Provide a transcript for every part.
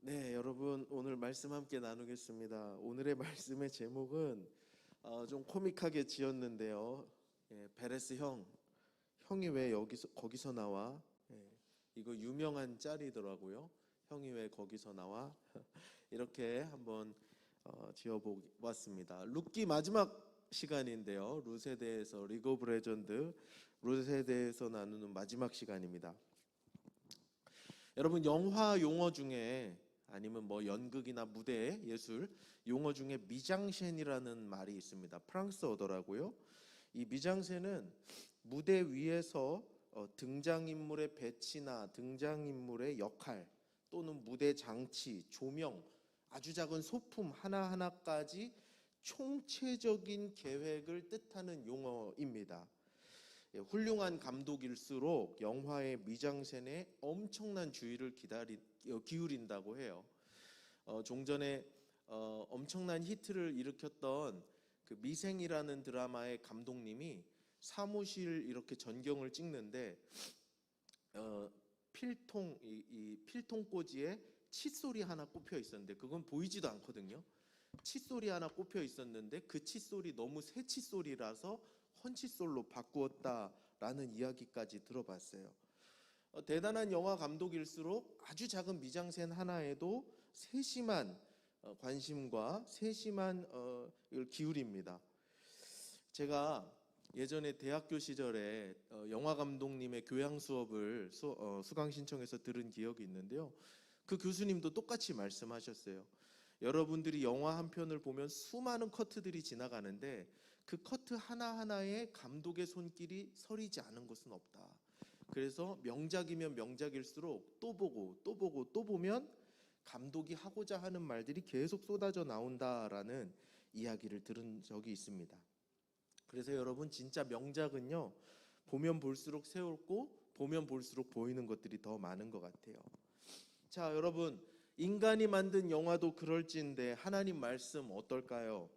네, 여러분 오늘 말씀 함께 나누겠습니다. 오늘의 말씀의 제목은 어, 좀 코믹하게 지었는데요. 예, 베레스 형, 형이 왜 여기서 거기서 나와? 예, 이거 유명한 짤이더라고요. 형이 왜 거기서 나와? 이렇게 한번 어, 지어보았습니다. 룻기 마지막 시간인데요. 룻에 대해서 리그 오브 레전드 룻에 대해서 나누는 마지막 시간입니다. 여러분 영화 용어 중에 아니면 뭐 연극이나 무대 예술 용어 중에 미장센이라는 말이 있습니다. 프랑스어더라고요. 이 미장센은 무대 위에서 어, 등장인물의 배치나 등장인물의 역할 또는 무대 장치, 조명, 아주 작은 소품 하나하나까지 총체적인 계획을 뜻하는 용어입니다. 예, 훌륭한 감독일수록 영화의 미장센에 엄청난 주의를 기다리, 어, 기울인다고 해요. 어, 종전에 어, 엄청난 히트를 일으켰던 그 미생이라는 드라마의 감독님이 사무실 이렇게 전경을 찍는데 어, 필통 이, 이 필통 꽂이에 칫솔이 하나 꼽혀 있었는데 그건 보이지도 않거든요. 칫솔이 하나 꼽혀 있었는데 그 칫솔이 너무 새 칫솔이라서 헌칫솔로 바꾸었다라는 이야기까지 들어봤어요. 어, 대단한 영화 감독일수록 아주 작은 미장센 하나에도 세심한 어, 관심과 세심한 어, 기울입니다. 제가 예전에 대학교 시절에 어, 영화 감독님의 교양 수업을 수강 신청해서 들은 기억이 있는데요. 그 교수님도 똑같이 말씀하셨어요. 여러분들이 영화 한 편을 보면 수많은 커트들이 지나가는데 그 커트 하나하나에 감독의 손길이 서리지 않은 것은 없다. 그래서 명작이면 명작일수록 또 보고 또 보고 또 보면 감독이 하고자 하는 말들이 계속 쏟아져 나온다라는 이야기를 들은 적이 있습니다. 그래서 여러분 진짜 명작은요 보면 볼수록 새롭고 보면 볼수록 보이는 것들이 더 많은 것 같아요. 자 여러분 인간이 만든 영화도 그럴진데 하나님 말씀 어떨까요?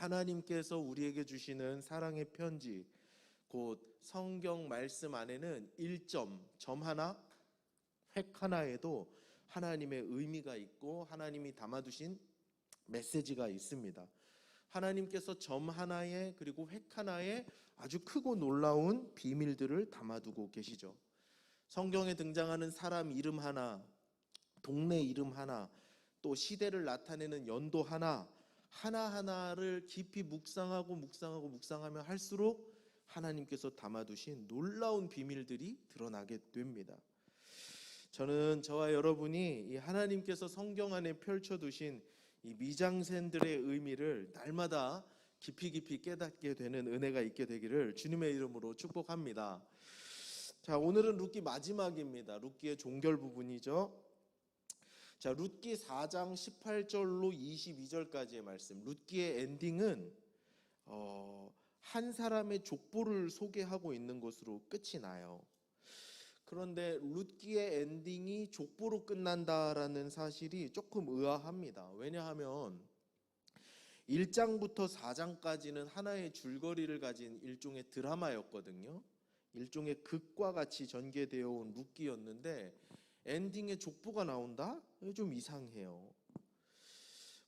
하나님께서 우리에게 주시는 사랑의 편지 곧 성경 말씀 안에는 1점 점 하나 획 하나에도 하나님의 의미가 있고 하나님이 담아두신 메시지가 있습니다. 하나님께서 점 하나에 그리고 획 하나에 아주 크고 놀라운 비밀들을 담아두고 계시죠. 성경에 등장하는 사람 이름 하나, 동네 이름 하나, 또 시대를 나타내는 연도 하나, 하나하나를 깊이 묵상하고 묵상하고 묵상하면 할수록 하나님께서 담아두신 놀라운 비밀들이 드러나게 됩니다. 저는 저와 여러분이 이 하나님께서 성경 안에 펼쳐두신 이 미장센들의 의미를 날마다 깊이 깊이 깨닫게 되는 은혜가 있게 되기를 주님의 이름으로 축복합니다. 자, 오늘은 룻기 마지막입니다. 룻기의 종결 부분이죠. 자, 룻기 4장 18절로 22절까지의 말씀. 룻기의 엔딩은 어, 한 사람의 족보를 소개하고 있는 것으로 끝이 나요. 그런데 룻기의 엔딩이 족보로 끝난다라는 사실이 조금 의아합니다. 왜냐하면 1장부터 4장까지는 하나의 줄거리를 가진 일종의 드라마였거든요. 일종의 극과 같이 전개되어 온 룻기였는데 엔딩에 족보가 나온다? 좀 이상해요.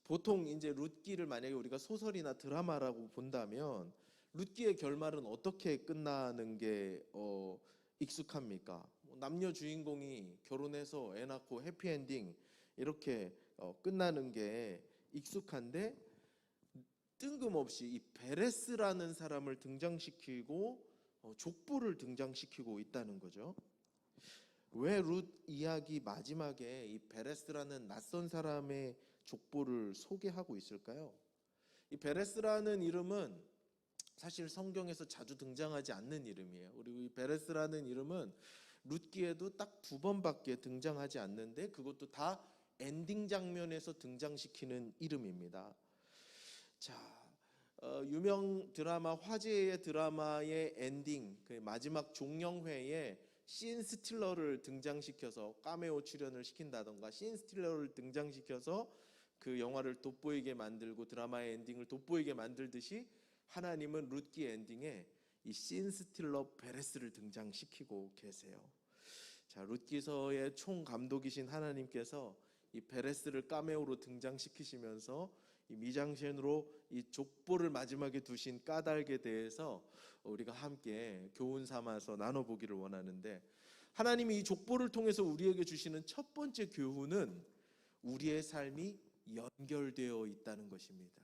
보통 이제 룻기를 만약에 우리가 소설이나 드라마라고 본다면 룻기의 결말은 어떻게 끝나는 게 어, 익숙합니까? 뭐 남녀 주인공이 결혼해서 애 낳고 해피엔딩 이렇게 어, 끝나는 게 익숙한데 뜬금없이 이 베레스라는 사람을 등장시키고 어, 족보를 등장시키고 있다는 거죠. 왜 룻 이야기 마지막에 이 베레스라는 낯선 사람의 족보를 소개하고 있을까요? 이 베레스라는 이름은 사실 성경에서 자주 등장하지 않는 이름이에요. 그리고 이 베레스라는 이름은 룻기에도 딱 두 번밖에 등장하지 않는데 그것도 다 엔딩 장면에서 등장시키는 이름입니다. 자, 어, 유명 드라마 화제의 드라마의 엔딩 그 마지막 종영회에 신 스틸러를 등장시켜서 까메오 출연을 시킨다던가 신 스틸러를 등장시켜서 그 영화를 돋보이게 만들고 드라마의 엔딩을 돋보이게 만들듯이 하나님은 룻기 엔딩에 이 신 스틸러 베레스를 등장시키고 계세요. 자, 룻기서의 총 감독이신 하나님께서 이 베레스를 까메오로 등장시키시면서 이 미장센으로 이 족보를 마지막에 두신 까닭에 대해서 우리가 함께 교훈 삼아서 나눠보기를 원하는데 하나님이 이 족보를 통해서 우리에게 주시는 첫 번째 교훈은 우리의 삶이 연결되어 있다는 것입니다.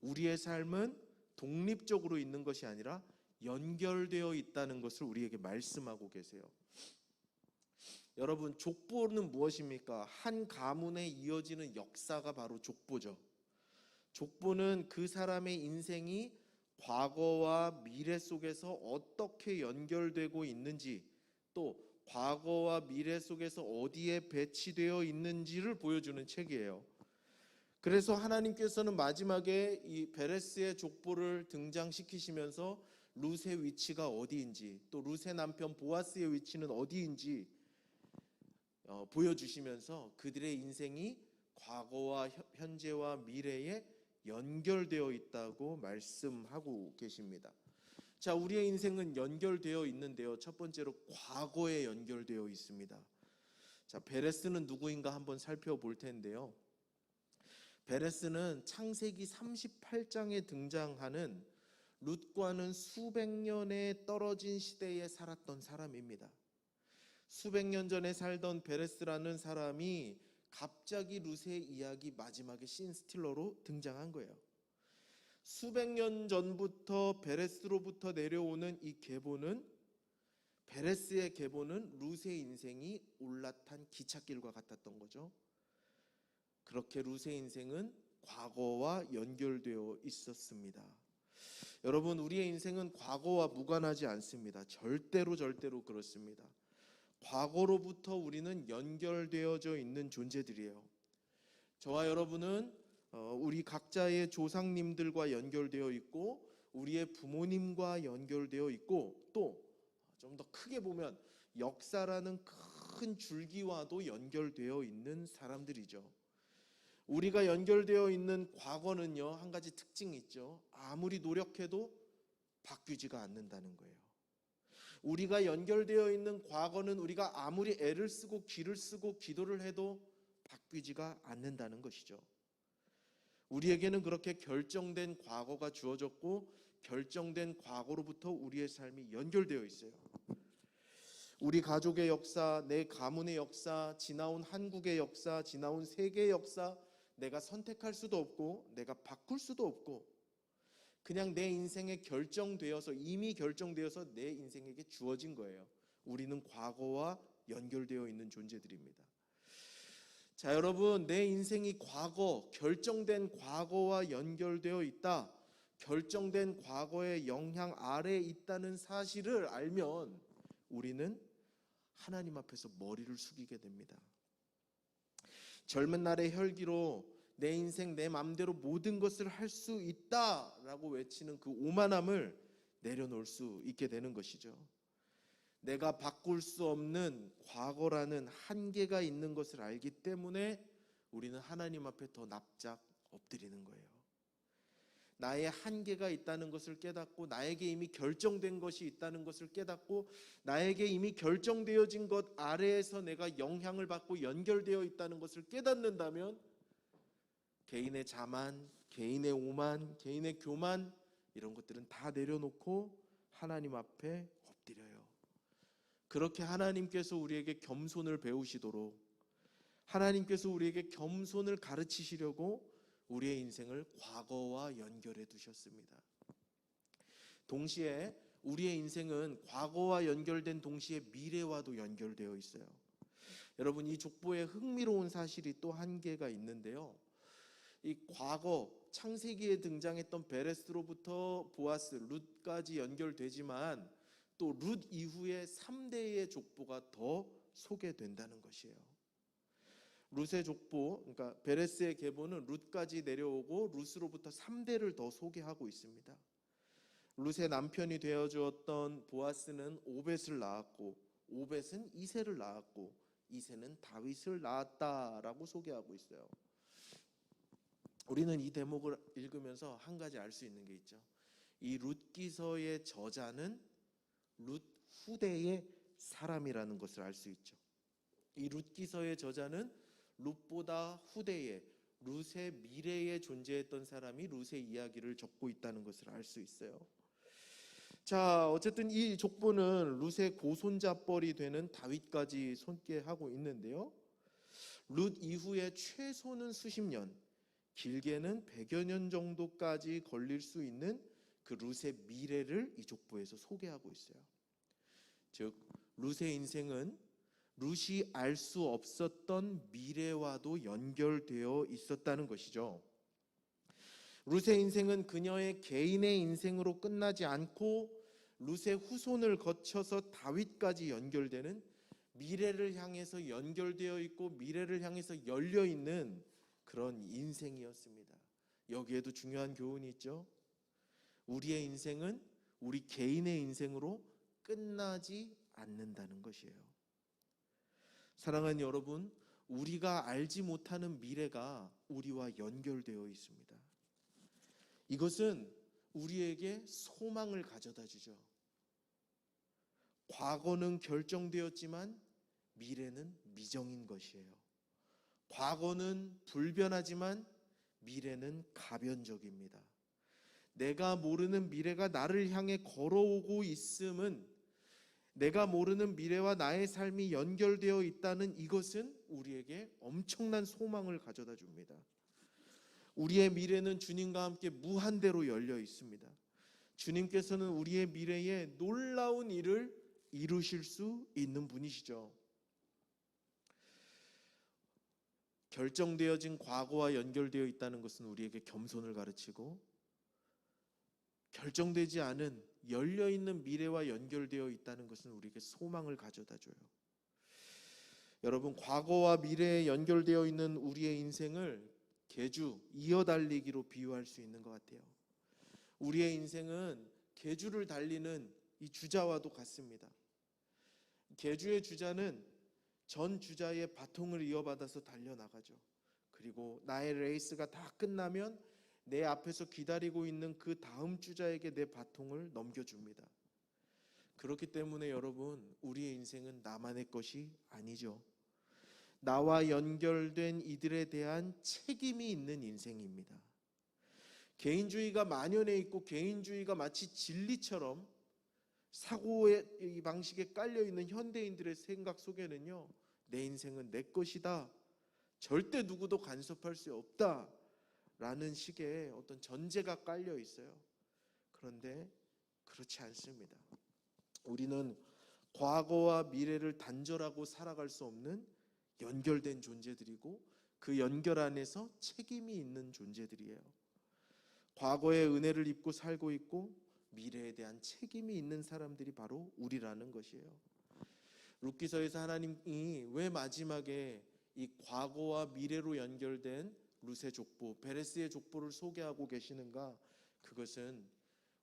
우리의 삶은 독립적으로 있는 것이 아니라 연결되어 있다는 것을 우리에게 말씀하고 계세요. 여러분, 족보는 무엇입니까? 한 가문에 이어지는 역사가 바로 족보죠. 족보는 그 사람의 인생이 과거와 미래 속에서 어떻게 연결되고 있는지 또 과거와 미래 속에서 어디에 배치되어 있는지를 보여주는 책이에요. 그래서 하나님께서는 마지막에 이 베레스의 족보를 등장시키시면서 룻의 위치가 어디인지 또 룻의 남편 보아스의 위치는 어디인지 어, 보여주시면서 그들의 인생이 과거와 현- 현재와 미래에 연결되어 있다고 말씀하고 계십니다. 자, 우리의 인생은 연결되어 있는데요. 첫 번째로 과거에 연결되어 있습니다. 자, 베레스는 누구인가 한번 살펴볼 텐데요. 베레스는 창세기 38장에 등장하는 룻과는 수백 년에 떨어진 시대에 살았던 사람입니다. 수백 년 전에 살던 베레스라는 사람이 갑자기 룻의 이야기 마지막에 신 스틸러로 등장한 거예요. 수백 년 전부터 베레스로부터 내려오는 이 계보는 베레스의 계보는 룻의 인생이 올라탄 기찻길과 같았던 거죠. 그렇게 룻의 인생은 과거와 연결되어 있었습니다. 여러분, 우리의 인생은 과거와 무관하지 않습니다. 절대로 절대로 그렇습니다. 과거로부터 우리는 연결되어져 있는 존재들이에요. 저와 여러분은 어, 우리 각자의 조상님들과 연결되어 있고 우리의 부모님과 연결되어 있고 또 좀 더 크게 보면 역사라는 큰 줄기와도 연결되어 있는 사람들이죠. 우리가 연결되어 있는 과거는요 한 가지 특징이 있죠. 아무리 노력해도 바뀌지가 않는다는 거예요. 우리가 연결되어 있는 과거는 우리가 아무리 애를 쓰고 기를 쓰고 기도를 해도 바뀌지가 않는다는 것이죠. 우리에게는 그렇게 결정된 과거가 주어졌고 결정된 과거로부터 우리의 삶이 연결되어 있어요. 우리 가족의 역사, 내 가문의 역사, 지나온 한국의 역사, 지나온 세계의 역사 내가 선택할 수도 없고 내가 바꿀 수도 없고 그냥 내 인생에 결정되어서 이미 결정되어서 내 인생에게 주어진 거예요. 우리는 과거와 연결되어 있는 존재들입니다. 자, 여러분, 내 인생이 과거, 결정된 과거와 연결되어 있다. 결정된 과거의 영향 아래에 있다는 사실을 알면 우리는 하나님 앞에서 머리를 숙이게 됩니다. 젊은 날의 혈기로 내 인생 내 마음대로 모든 것을 할 수 있다라고 외치는 그 오만함을 내려놓을 수 있게 되는 것이죠. 내가 바꿀 수 없는 과거라는 한계가 있는 것을 알기 때문에 우리는 하나님 앞에 더 납작 엎드리는 거예요. 나의 한계가 있다는 것을 깨닫고 나에게 이미 결정된 것이 있다는 것을 깨닫고 나에게 이미 결정되어진 것 아래에서 내가 영향을 받고 연결되어 있다는 것을 깨닫는다면 개인의 자만, 개인의 오만, 개인의 교만 이런 것들은 다 내려놓고 하나님 앞에 엎드려요. 그렇게 하나님께서 우리에게 겸손을 배우시도록 하나님께서 우리에게 겸손을 가르치시려고 우리의 인생을 과거와 연결해 두셨습니다. 동시에 우리의 인생은 과거와 연결된 동시에 미래와도 연결되어 있어요. 여러분 이 족보에 흥미로운 사실이 또 한 개가 있는데요. 이 과거 창세기에 등장했던 베레스로부터 보아스, 룻까지 연결되지만 또 룻 이후에 3대의 족보가 더 소개된다는 것이에요. 룻의 족보, 그러니까 베레스의 계보는 룻까지 내려오고 룻으로부터 3대를 더 소개하고 있습니다. 룻의 남편이 되어 주었던 보아스는 오벳을 낳았고 오벳은 이세를 낳았고 이세는 다윗을 낳았다라고 소개하고 있어요. 우리는 이 대목을 읽으면서 한 가지 알 수 있는 게 있죠. 이 룻기서의 저자는 룻 후대의 사람이라는 것을 알 수 있죠. 이 룻기서의 저자는 룻보다 후대에 룻의 미래에 존재했던 사람이 룻의 이야기를 적고 있다는 것을 알 수 있어요. 자, 어쨌든 이 족보는 룻의 고손자뻘이 되는 다윗까지 손께하고 있는데요. 룻 이후에 최소는 수십 년, 길게는 100여 년 정도까지 걸릴 수 있는 그 룻의 미래를 이 족보에서 소개하고 있어요. 즉 룻의 인생은 룻이 알 수 없었던 미래와도 연결되어 있었다는 것이죠. 룻의 인생은 그녀의 개인의 인생으로 끝나지 않고 룻의 후손을 거쳐서 다윗까지 연결되는 미래를 향해서 연결되어 있고 미래를 향해서 열려 있는 그런 인생이었습니다. 여기에도 중요한 교훈이 있죠. 우리의 인생은 우리 개인의 인생으로 끝나지 않는다는 것이에요. 사랑하는 여러분, 우리가 알지 못하는 미래가 우리와 연결되어 있습니다. 이것은 우리에게 소망을 가져다 주죠. 과거는 결정되었지만 미래는 미정인 것이에요. 과거는 불변하지만 미래는 가변적입니다. 내가 모르는 미래가 나를 향해 걸어오고 있음은 내가 모르는 미래와 나의 삶이 연결되어 있다는 이것은 우리에게 엄청난 소망을 가져다 줍니다. 우리의 미래는 주님과 함께 무한대로 열려 있습니다. 주님께서는 우리의 미래에 놀라운 일을 이루실 수 있는 분이시죠. 결정되어진 과거와 연결되어 있다는 것은 우리에게 겸손을 가르치고 결정되지 않은 열려 있는 미래와 연결되어 있다는 것은 우리에게 소망을 가져다 줘요. 여러분 과거와 미래에 연결되어 있는 우리의 인생을 개주 이어 달리기로 비유할 수 있는 것 같아요. 우리의 인생은 개주를 달리는 이 주자와도 같습니다. 개주의 주자는 전 주자의 바통을 이어받아서 달려나가죠. 그리고 나의 레이스가 다 끝나면 내 앞에서 기다리고 있는 그 다음 주자에게 내 바통을 넘겨줍니다. 그렇기 때문에 여러분, 우리의 인생은 나만의 것이 아니죠. 나와 연결된 이들에 대한 책임이 있는 인생입니다. 개인주의가 만연해 있고 개인주의가 마치 진리처럼 사고의 방식에 깔려 있는 현대인들의 생각 속에는요, 내 인생은 내 것이다. 절대 누구도 간섭할 수 없다. 라는 식의 어떤 전제가 깔려 있어요. 그런데 그렇지 않습니다. 우리는 과거와 미래를 단절하고 살아갈 수 없는 연결된 존재들이고 그 연결 안에서 책임이 있는 존재들이에요. 과거의 은혜를 입고 살고 있고 미래에 대한 책임이 있는 사람들이 바로 우리라는 것이에요. 룻기서에서 하나님이 왜 마지막에 이 과거와 미래로 연결된 룻의 족보, 베레스의 족보를 소개하고 계시는가? 그것은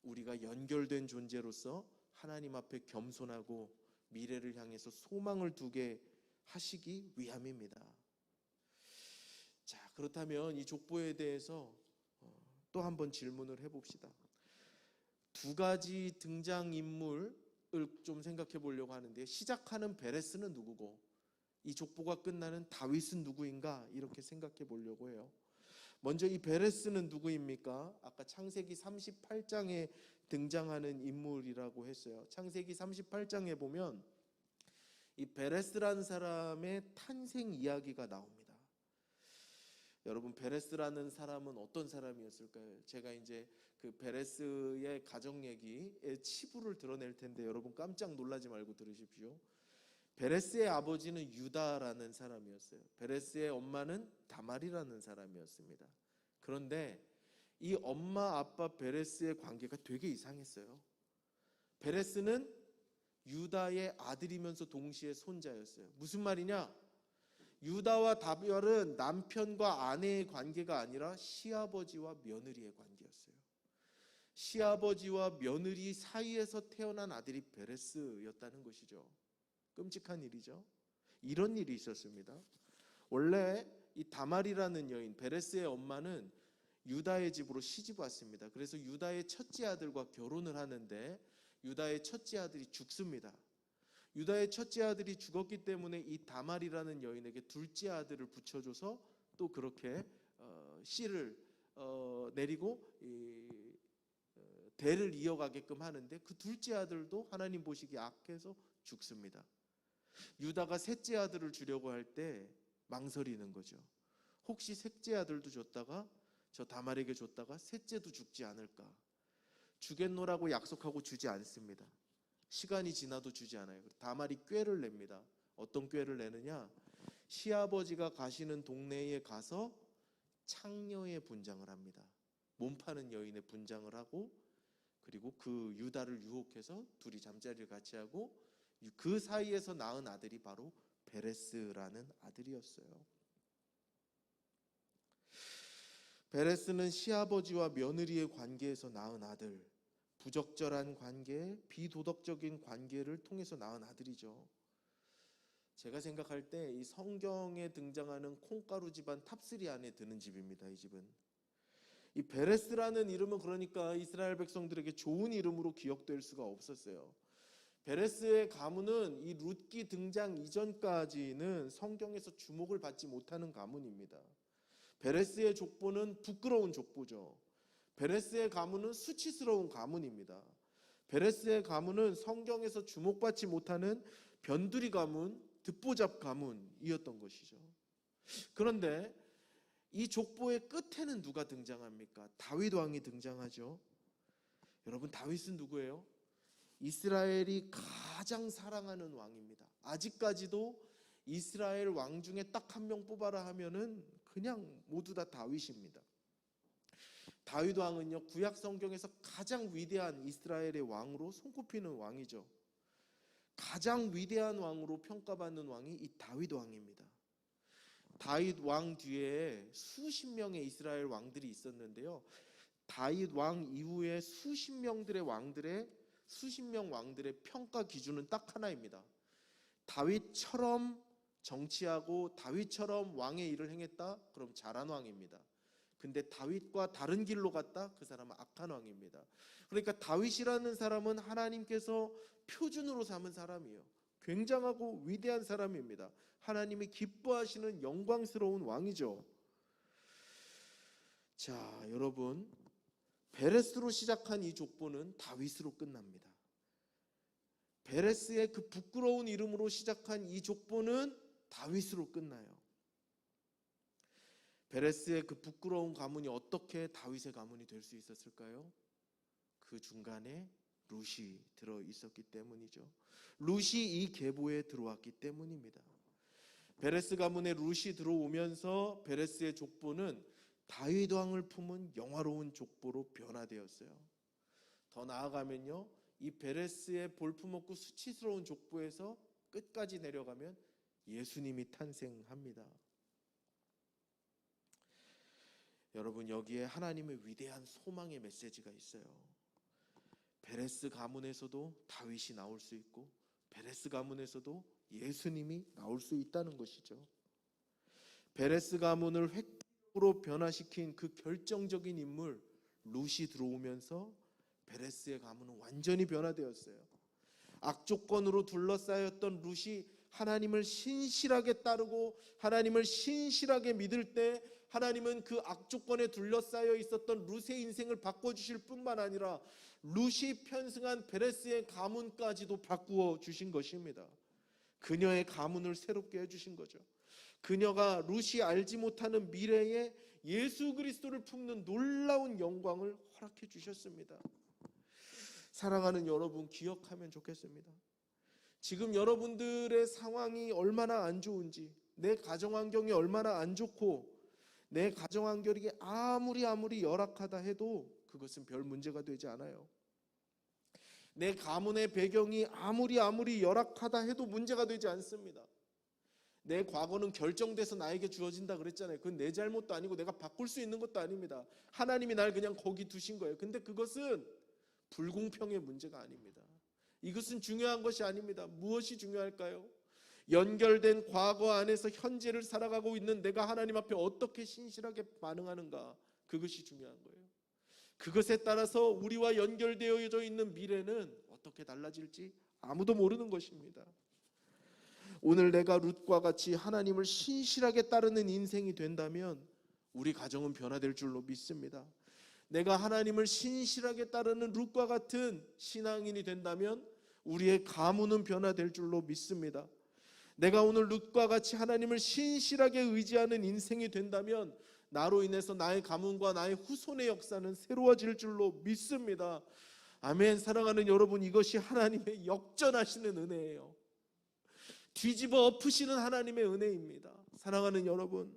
우리가 연결된 존재로서 하나님 앞에 겸손하고 미래를 향해서 소망을 두게 하시기 위함입니다. 자, 그렇다면 이 족보에 대해서 어, 또 한번 질문을 해봅시다. 두 가지 등장 인물을 좀 생각해 보려고 하는데 시작하는 베레스는 누구고 이 족보가 끝나는 다윗은 누구인가 이렇게 생각해 보려고 해요. 먼저 이 베레스는 누구입니까? 아까 창세기 38장에 등장하는 인물이라고 했어요. 창세기 38장에 보면 이 베레스라는 사람의 탄생 이야기가 나옵니다. 여러분 베레스라는 사람은 어떤 사람이었을까요? 제가 이제 그 베레스의 가정 얘기의 치부를 드러낼 텐데 여러분 깜짝 놀라지 말고 들으십시오. 베레스의 아버지는 유다라는 사람이었어요. 베레스의 엄마는 다말이라는 사람이었습니다. 그런데 이 엄마 아빠 베레스의 관계가 되게 이상했어요. 베레스는 유다의 아들이면서 동시에 손자였어요. 무슨 말이냐? 유다와 다별은 남편과 아내의 관계가 아니라 시아버지와 며느리의 관계였어요. 시아버지와 며느리 사이에서 태어난 아들이 베레스였다는 것이죠. 끔찍한 일이죠. 이런 일이 있었습니다. 원래 이 다말이라는 여인 베레스의 엄마는 유다의 집으로 시집 왔습니다. 그래서 유다의 첫째 아들과 결혼을 하는데 유다의 첫째 아들이 죽습니다. 유다의 첫째 아들이 죽었기 때문에 이 다말이라는 여인에게 둘째 아들을 붙여줘서 또 그렇게 어, 씨를 어, 내리고 대를 이어가게끔 하는데 그 둘째 아들도 하나님 보시기 악해서 죽습니다. 유다가 셋째 아들을 주려고 할 때 망설이는 거죠. 혹시 셋째 아들도 줬다가 저 다말에게 줬다가 셋째도 죽지 않을까? 주겠노라고 약속하고 주지 않습니다. 시간이 지나도 주지 않아요. 다말이 꾀를 냅니다. 어떤 꾀를 내느냐? 시아버지가 가시는 동네에 가서 창녀의 분장을 합니다. 몸 파는 여인의 분장을 하고 그리고 그 유다를 유혹해서 둘이 잠자리를 같이 하고 그 사이에서 낳은 아들이 바로 베레스라는 아들이었어요. 베레스는 시아버지와 며느리의 관계에서 낳은 아들, 부적절한 관계, 비도덕적인 관계를 통해서 낳은 아들이죠. 제가 생각할 때 이 성경에 등장하는 콩가루 집안 탑3 안에 드는 집입니다. 이 집은. 이 베레스라는 이름은 그러니까 이스라엘 백성들에게 좋은 이름으로 기억될 수가 없었어요. 베레스의 가문은 이 룻기 등장 이전까지는 성경에서 주목을 받지 못하는 가문입니다. 베레스의 족보는 부끄러운 족보죠. 베레스의 가문은 수치스러운 가문입니다. 베레스의 가문은 성경에서 주목받지 못하는 변두리 가문, 듣보잡 가문이었던 것이죠. 그런데 이 족보의 끝에는 누가 등장합니까? 다윗 왕이 등장하죠. 여러분 다윗은 누구예요? 이스라엘이 가장 사랑하는 왕입니다. 아직까지도 이스라엘 왕 중에 딱 한 명 뽑아라 하면은 그냥 모두 다 다윗입니다. 다윗 왕은요 구약 성경에서 가장 위대한 이스라엘의 왕으로 손꼽히는 왕이죠. 가장 위대한 왕으로 평가받는 왕이 이 다윗 왕입니다. 다윗 왕 뒤에 수십 명의 이스라엘 왕들이 있었는데요. 다윗 왕 이후에 수십 명들의 왕들의 수십 명 왕들의 평가 기준은 딱 하나입니다. 다윗처럼 정치하고 다윗처럼 왕의 일을 행했다? 그럼 잘한 왕입니다. 근데 다윗과 다른 길로 갔다? 그 사람은 악한 왕입니다. 그러니까 다윗이라는 사람은 하나님께서 표준으로 삼은 사람이에요. 굉장하고 위대한 사람입니다. 하나님이 기뻐하시는 영광스러운 왕이죠. 자, 여러분. 베레스로 시작한 이 족보는 다윗으로 끝납니다. 베레스의 그 부끄러운 이름으로 시작한 이 족보는 다윗으로 끝나요. 베레스의 그 부끄러운 가문이 어떻게 다윗의 가문이 될 수 있었을까요? 그 중간에 룻이 들어 있었기 때문이죠. 룻이 이 계보에 들어왔기 때문입니다. 베레스 가문에 룻이 들어오면서 베레스의 족보는 다윗 왕을 품은 영화로운 족보로 변화되었어요. 더 나아가면요. 이 베레스의 볼품없고 수치스러운 족보에서 끝까지 내려가면 예수님이 탄생합니다. 여러분 여기에 하나님의 위대한 소망의 메시지가 있어요. 베레스 가문에서도 다윗이 나올 수 있고 베레스 가문에서도 예수님이 나올 수 있다는 것이죠. 베레스 가문을 획기적으로 변화시킨 그 결정적인 인물 룻이 들어오면서 베레스의 가문은 완전히 변화되었어요. 악조건으로 둘러싸였던 룻이 하나님을 신실하게 따르고 하나님을 신실하게 믿을 때 하나님은 그 악조건에 둘러싸여 있었던 룻의 인생을 바꿔주실 뿐만 아니라 룻이 편승한 베레스의 가문까지도 바꾸어 주신 것입니다. 그녀의 가문을 새롭게 해주신 거죠. 그녀가 룻이 알지 못하는 미래에 예수 그리스도를 품는 놀라운 영광을 허락해 주셨습니다. 사랑하는 여러분 기억하면 좋겠습니다. 지금 여러분들의 상황이 얼마나 안 좋은지, 내 가정 환경이 얼마나 안 좋고, 내 가정 환경이 아무리 아무리 열악하다 해도 그것은 별 문제가 되지 않아요. 내 가문의 배경이 아무리 아무리 열악하다 해도 문제가 되지 않습니다. 내 과거는 결정돼서 나에게 주어진다 그랬잖아요. 그건 내 잘못도 아니고 내가 바꿀 수 있는 것도 아닙니다. 하나님이 날 그냥 거기 두신 거예요. 근데 그것은 불공평의 문제가 아닙니다. 이것은 중요한 것이 아닙니다. 무엇이 중요할까요? 연결된 과거 안에서 현재를 살아가고 있는 내가 하나님 앞에 어떻게 신실하게 반응하는가 그것이 중요한 거예요. 그것에 따라서 우리와 연결되어져 있는 미래는 어떻게 달라질지 아무도 모르는 것입니다. 오늘 내가 룻과 같이 하나님을 신실하게 따르는 인생이 된다면 우리 가정은 변화될 줄로 믿습니다. 내가 하나님을 신실하게 따르는 룻과 같은 신앙인이 된다면 우리의 가문은 변화될 줄로 믿습니다. 내가 오늘 룻과 같이 하나님을 신실하게 의지하는 인생이 된다면 나로 인해서 나의 가문과 나의 후손의 역사는 새로워질 줄로 믿습니다. 아멘. 사랑하는 여러분, 이것이 하나님의 역전하시는 은혜예요. 뒤집어 엎으시는 하나님의 은혜입니다. 사랑하는 여러분,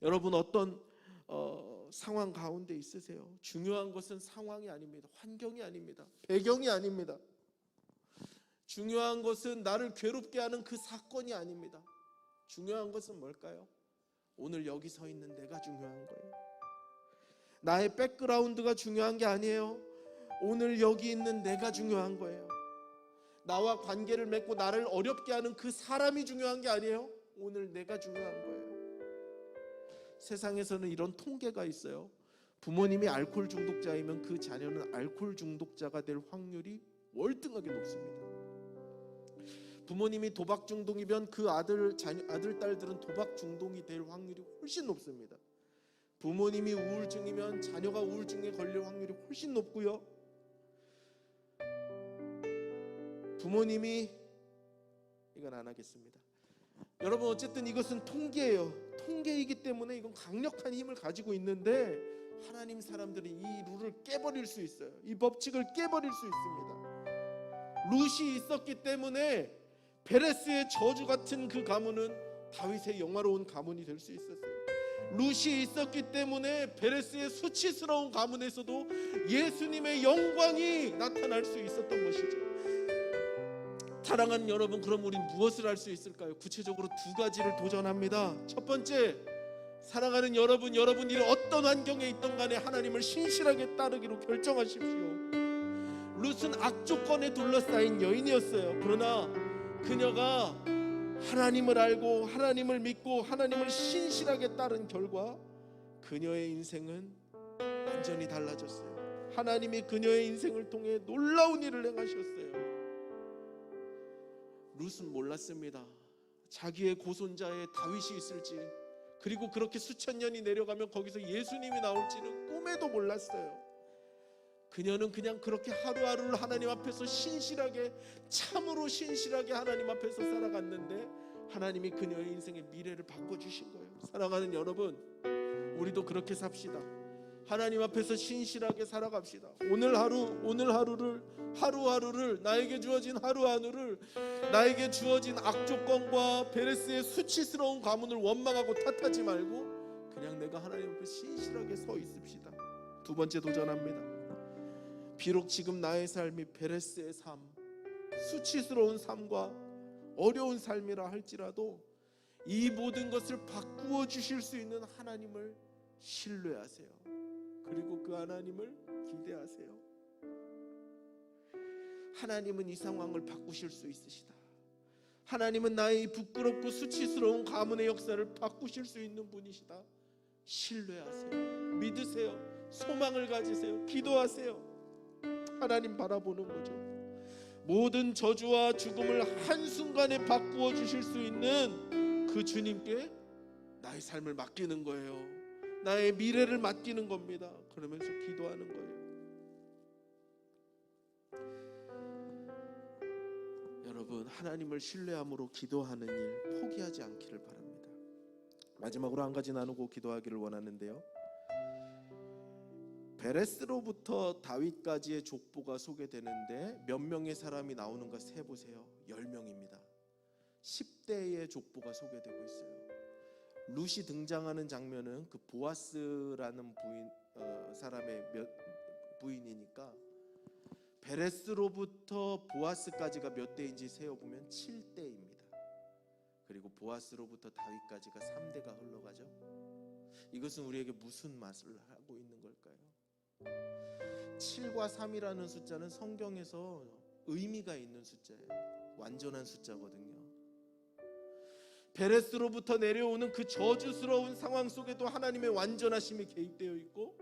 여러분 어떤 어, 상황 가운데 있으세요? 중요한 것은 상황이 아닙니다. 환경이 아닙니다. 배경이 아닙니다. 중요한 것은 나를 괴롭게 하는 그 사건이 아닙니다. 중요한 것은 뭘까요? 오늘 여기 서 있는 내가 중요한 거예요. 나의 백그라운드가 중요한 게 아니에요. 오늘 여기 있는 내가 중요한 거예요. 나와 관계를 맺고 나를 어렵게 하는 그 사람이 중요한 게 아니에요. 오늘 내가 중요한 거예요. 세상에서는 이런 통계가 있어요. 부모님이 알코올 중독자이면 그 자녀는 알코올 중독자가 될 확률이 월등하게 높습니다. 부모님이 도박 중독이면 그 아들 자녀, 아들 딸들은 도박 중독이 될 확률이 훨씬 높습니다. 부모님이 우울증이면 자녀가 우울증에 걸릴 확률이 훨씬 높고요. 부모님이 이건 안 하겠습니다. 여러분 어쨌든 이것은 통계예요. 통계이기 때문에 이건 강력한 힘을 가지고 있는데 하나님 사람들이 이 룰을 깨버릴 수 있어요. 이 법칙을 깨버릴 수 있습니다. 룻이 있었기 때문에 베레스의 저주 같은 그 가문은 다윗의 영화로운 가문이 될 수 있었어요. 룻이 있었기 때문에 베레스의 수치스러운 가문에서도 예수님의 영광이 나타날 수 있었던 것이죠. 사랑하는 여러분, 그럼 우리 무엇을 할 수 있을까요? 구체적으로 두 가지를 도전합니다. 첫 번째, 사랑하는 여러분, 여러분이 어떤 환경에 있던 간에 하나님을 신실하게 따르기로 결정하십시오. 룻은 악조건에 둘러싸인 여인이었어요. 그러나 그녀가 하나님을 알고 하나님을 믿고 하나님을 신실하게 따른 결과 그녀의 인생은 완전히 달라졌어요. 하나님이 그녀의 인생을 통해 놀라운 일을 행하셨어요. 룻은 몰랐습니다. 자기의 고손자의 다윗이 있을지 그리고 그렇게 수천 년이 내려가면 거기서 예수님이 나올지는 꿈에도 몰랐어요. 그녀는 그냥 그렇게 하루하루를 하나님 앞에서 신실하게 참으로 신실하게 하나님 앞에서 살아갔는데 하나님이 그녀의 인생의 미래를 바꿔 주신 거예요. 사랑하는 여러분, 우리도 그렇게 삽시다. 하나님 앞에서 신실하게 살아갑시다. 오늘 하루 오늘 하루를 하루하루를 나에게 주어진 하루하루를 나에게 주어진 악조건과 베레스의 수치스러운 가문을 원망하고 탓하지 말고 그냥 내가 하나님 앞에 신실하게 서 있읍시다. 두 번째 도전합니다. 비록 지금 나의 삶이 베레스의 삶, 수치스러운 삶과 어려운 삶이라 할지라도 이 모든 것을 바꾸어 주실 수 있는 하나님을 신뢰하세요. 그리고 그 하나님을 기대하세요. 하나님은 이 상황을 바꾸실 수 있으시다. 하나님은 나의 이 부끄럽고 수치스러운 가문의 역사를 바꾸실 수 있는 분이시다. 신뢰하세요. 믿으세요. 소망을 가지세요. 기도하세요. 하나님 바라보는 거죠. 모든 저주와 죽음을 한순간에 바꾸어 주실 수 있는 그 주님께 나의 삶을 맡기는 거예요. 나의 미래를 맡기는 겁니다. 그러면서 기도하는 거예요. 여러분, 하나님을 신뢰함으로 기도하는 일 포기하지 않기를 바랍니다. 마지막으로 한 가지 나누고 기도하기를 원하는데요. 베레스로부터 다윗까지의 족보가 소개되는데 몇 명의 사람이 나오는가 세 보세요. 10명입니다. 10대의 족보가 소개되고 있어요. 룻이 등장하는 장면은 그 보아스라는 부인 어, 사람의 몇 부인이니까 베레스로부터 보아스까지가 몇 대인지 세어 보면 7대입니다. 그리고 보아스로부터 다윗까지가 3대가 흘러가죠. 이것은 우리에게 무슨 맛을 하고 있는 걸까요? 7과 3이라는 숫자는 성경에서 의미가 있는 숫자예요. 완전한 숫자거든요. 베레스로부터 내려오는 그 저주스러운 상황 속에도 하나님의 완전하심이 개입되어 있고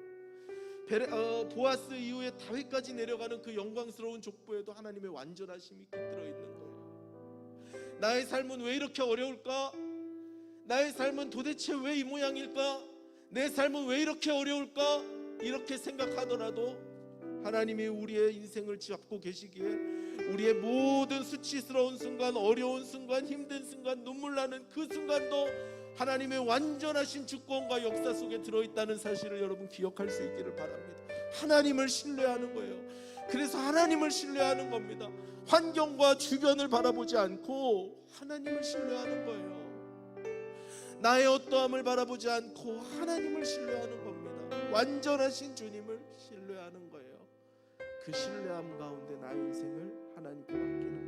베레, 어, 보아스 이후에 다윗까지 내려가는 그 영광스러운 족보에도 하나님의 완전하심이 깃들어 있는 거예요. 나의 삶은 왜 이렇게 어려울까? 나의 삶은 도대체 왜 이 모양일까? 내 삶은 왜 이렇게 어려울까? 이렇게 생각하더라도 하나님이 우리의 인생을 잡고 계시기에 우리의 모든 수치스러운 순간, 어려운 순간, 힘든 순간, 눈물 나는 그 순간도 하나님의 완전하신 주권과 역사 속에 들어있다는 사실을 여러분 기억할 수 있기를 바랍니다. 하나님을 신뢰하는 거예요. 그래서 하나님을 신뢰하는 겁니다. 환경과 주변을 바라보지 않고 하나님을 신뢰하는 거예요. 나의 어떠함을 바라보지 않고 하나님을 신뢰하는 겁니다. 완전하신 주님을 신뢰하는 거예요. 그 신뢰함 가운데 나의 인생을 하나님께 맡기는.